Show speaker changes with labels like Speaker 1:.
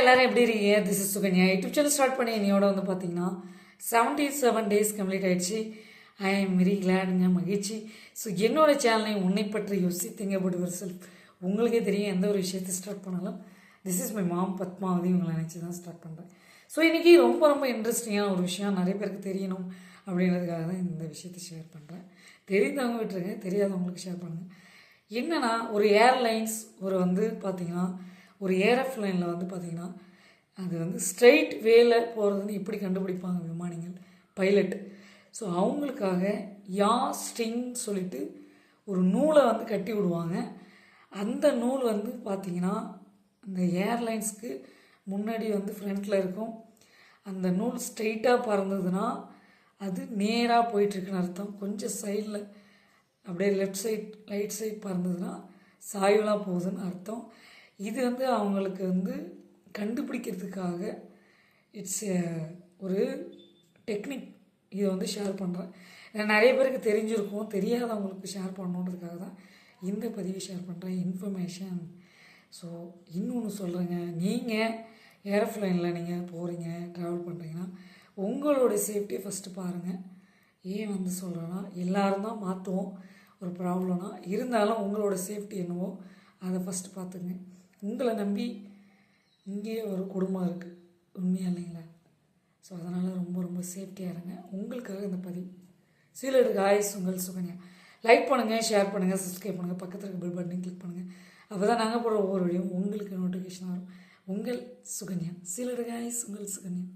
Speaker 1: எல்லாரும் எப்படி இருக்கீங்க? This is Sukanya. YouTube channel start பண்ணி என்னையோட வந்து பார்த்தீங்கன்னா செவன்டி செவன் டேஸ் கம்ப்ளீட் ஆயிடுச்சு ஐ எம் வெரி கிளாடுங்க மகிழ்ச்சி. ஸோ என்னோட சேனலை உன்னை பற்றி யோசி திங்க அபவுட் யுவர் செல்ஃப் உங்களுக்கே தெரியும் எந்த ஒரு விஷயத்தை ஸ்டார்ட் பண்ணாலும் this is my mom Padmavathi உங்களை நினச்சி தான் ஸ்டார்ட் பண்ணுறேன் ஸோ இன்றைக்கி ரொம்ப ரொம்ப இன்ட்ரெஸ்டிங்கான ஒரு விஷயம். நிறைய பேருக்கு தெரியணும் அப்படின்றதுக்காக தான் இந்த விஷயத்தை ஷேர் பண்ணுறேன் தெரிந்தவங்க விட்டுருங்க தெரியாதவங்களுக்கு ஷேர் பண்ணுங்கள் என்னென்னா ஒரு ஏர்லைன்ஸ் ஒரு வந்து பார்த்திங்கன்னா ஒரு ஏரோஃப்ளைனில் வந்து பார்த்திங்கன்னா அது வந்து ஸ்ட்ரெயிட் வேல போகிறதுன்னு எப்படி கண்டுபிடிப்பாங்க விமானிகள்? பைலட் ஸோ அவங்களுக்காக யா ஸ்டிங் சொல்லிட்டு ஒரு நூலை வந்து கட்டி விடுவாங்க. அந்த நூல் வந்து பார்த்தீங்கன்னா அந்த ஏர்லைன்ஸ்க்கு முன்னாடி வந்து ஃப்ரண்ட்டில் இருக்கும். அந்த நூல் ஸ்ட்ரெயிட்டாக பறந்ததுன்னா அது நேராக போயிட்டுருக்குன்னு அர்த்தம். கொஞ்சம் சைடில் அப்படியே லெஃப்ட் சைட் ரைட் சைட் பறந்ததுன்னா சாய்வெலாம் போகுதுன்னு அர்த்தம். இது வந்து அவங்களுக்கு வந்து கண்டுபிடிக்கிறதுக்காக இட்ஸ் ஒரு டெக்னிக் இதை வந்து ஷேர் பண்ணுறேன் ஏன்னா நிறைய பேருக்கு தெரிஞ்சிருக்கும் தெரியாதவங்களுக்கு ஷேர் பண்ணணுன்றதுக்காக தான் இந்த பதிவை ஷேர் பண்ணுறேன் இன்ஃபர்மேஷன் ஸோ இன்னொன்று சொல்கிறேங்க நீங்கள் ஏரோஃப்ளைனில் நீங்கள் போகிறீங்க ட்ராவல் பண்ணுறீங்கன்னா உங்களோட சேஃப்டியை ஃபஸ்ட்டு பாருங்கள் ஏன் வந்து சொல்கிறேன்னா எல்லோரும் தான் மாற்றுவோம் ஒரு ப்ராப்ளம்னா இருந்தாலும் உங்களோட சேஃப்டி என்னவோ அதை ஃபஸ்ட்டு பார்த்துங்க உங்களை நம்பி இங்கேயே ஒரு குடும்பம் இருக்குது உண்மையாக இல்லைங்களா? ஸோ அதனால் ரொம்ப ரொம்ப சேஃப்டியாக இருங்க. உங்களுக்காக இந்த பதிவு. சீலடுக்கு ஆயுஸ் உங்கள் சுகன்யா. லைக் பண்ணுங்கள் ஷேர் பண்ணுங்கள் சப்ஸ்கிரைப் பண்ணுங்கள் பக்கத்தில் இருக்க பெல் பட்டனையும் கிளிக் பண்ணுங்கள் அப்போ தான் நாங்கள் போடுற ஒவ்வொரு வீடியோ உங்களுக்கு நோட்டிஃபிகேஷன் வரும். உங்கள் சுகன்யா. சீலடு ஆயுஸ் உங்கள் சுகன்யா.